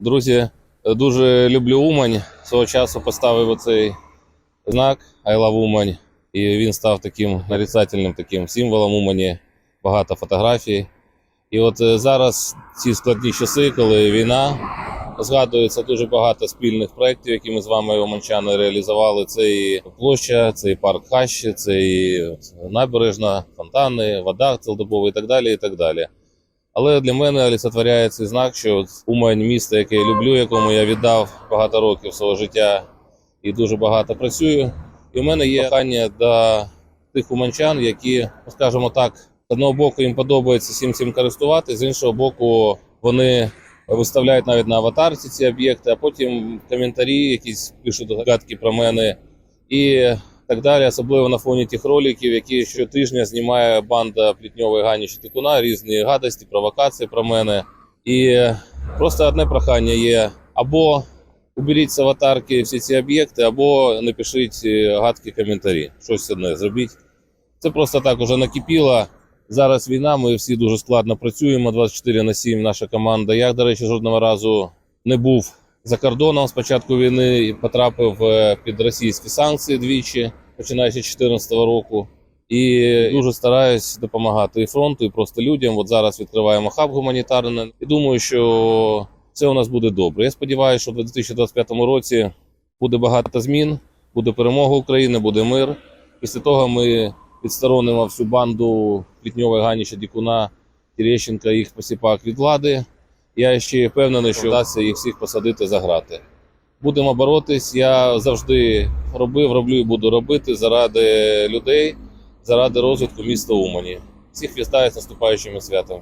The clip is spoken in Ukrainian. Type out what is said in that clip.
Друзі, дуже люблю Умань. Свого часу поставив оцей знак I love Умань. І він став таким нарицательним таким символом Умані. Багато фотографій. І от е, зараз ці складні часи, коли війна, згадується дуже багато спільних проєктів, які ми з вами уманчани реалізували. Це і площа, це і парк Хащі, це і набережна, фонтани, вода цілодобова і так далі. і так далі. Але для мене олицетворяє цей знак, що Умань місто, яке я люблю, якому я віддав багато років свого життя і дуже багато працюю. І в мене є прохання до тих уманчан, які, ну, скажімо так, з одного боку їм подобається всім цим користувати, з іншого боку, вони виставляють навіть на аватарці ці об'єкти, а потім коментарі якісь пишуть гадки про мене і так далі, особливо на фоні тих роликів, які щотижня знімає банда Плітньової Гані Щетикуна, різні гадості, провокації про мене. І просто одне прохання є: або уберіть з аватарки всі ці об'єкти, або напишіть е, гадкі коментарі. Щось одне зробіть. Це просто так уже накипіло. Зараз війна, ми всі дуже складно працюємо 24 на 7. Наша команда. Я, до речі, жодного разу не був за кордоном з початку війни потрапив е, під російські санкції двічі, починаючи з 2014 року. І дуже стараюсь допомагати і фронту, і просто людям. От зараз відкриваємо хаб гуманітарний. І думаю, що це у нас буде добре. Я сподіваюся, що в 2025 році буде багато змін, буде перемога України, буде мир. Після того ми відсторонимо всю банду Плітньової Ганіша Дікуна, Терещенка, їх посіпак від влади. Я ще впевнений, що вдасться їх всіх посадити за грати. Будемо боротись. Я завжди робив, роблю і буду робити заради людей, заради розвитку міста Умані. Всіх вітаю з наступаючими святами.